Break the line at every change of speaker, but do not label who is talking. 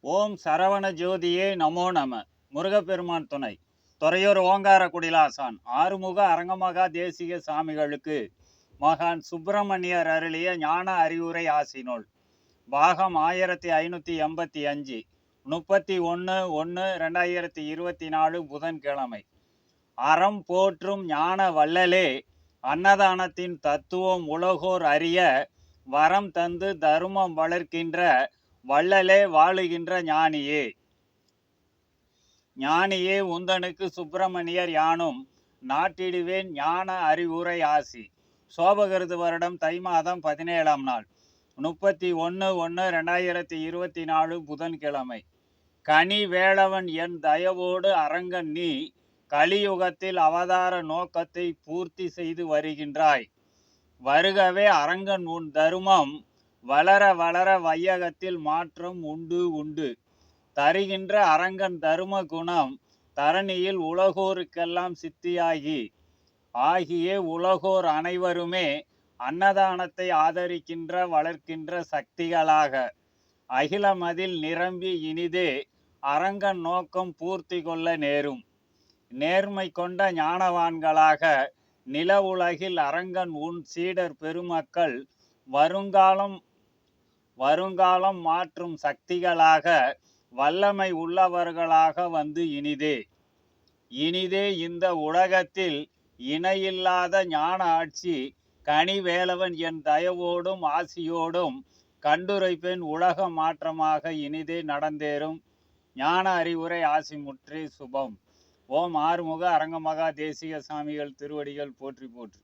ஓம் சரவண ஜோதியே நமோ நம. முருகப்பெருமான் துணை. துறையூர் ஓங்கார குடிலாசான். ஆறுமுக அரங்கமகா தேசிக சாமிகளுக்கு மகான் சுப்பிரமணியர் அருளிய ஞான அறிவுரை ஆசினோள். பாகம் ஆயிரத்தி ஐநூற்றி எண்பத்தி அஞ்சு. முப்பத்தி ஒன்று ஒன்று ரெண்டாயிரத்தி இருபத்தி நாலு புதன்கிழமை. அறம் போற்றும் ஞான வள்ளலே அன்னதானத்தின் தத்துவம் உலகோர் அறிய வரம் தந்து தருமம் வளர்க்கின்ற வள்ளலே வாழுகின்ற ஞானியே. ஞானியே உந்தனுக்கு சுப்பிரமணியர் யானும் நாட்டிடுவேன் ஞான அறிவுரை ஆசி. சோபகிருது வருடம் தை மாதம் பதினேழாம் நாள். முப்பத்தி ஒன்று ஒன்று ரெண்டாயிரத்தி இருபத்தி நாலு புதன்கிழமை. கனி வேளவன் என் தயவோடு அரங்கன் நீ கலியுகத்தில் அவதார நோக்கத்தை பூர்த்தி செய்து வருகின்றாய். வருகவே அரங்கன் உன் தருமம் வளர வளர வையகத்தில் மாற்றம் உண்டு உண்டு. தருகின்ற அரங்கன் தரும குணம் தரணியில் உலகோருக்கெல்லாம் சித்தியாகி ஆகிய உலகோர் அனைவருமே அன்னதானத்தை ஆதரிக்கின்ற வளர்க்கின்ற சக்திகளாக. அகிலமதில் நிரம்பி இனிதே அரங்கன் நோக்கம் பூர்த்தி கொள்ள நேரும். நேர்மை கொண்ட ஞானவான்களாக நில உலகில் அரங்கன் உன் சீடர் பெருமக்கள் வருங்காலம் வருங்காலம் மாற்றும் சக்திகளாக வல்லமை உள்ளவர்களாக வந்து இனிதே. இனிதே இந்த உலகத்தில் இணையில்லாத ஞான ஆட்சி கனிவேலவன் என் தயவோடும் ஆசியோடும் கண்டுரைப்பெண் உலக மாற்றமாக இனிதே நடந்தேறும். ஞான அறிவுரை ஆசி முற்றே சுபம். ஓம் ஆறுமுக அரங்கமகா தேசிக சாமிகள் திருவடிகள் போற்றி போற்றி.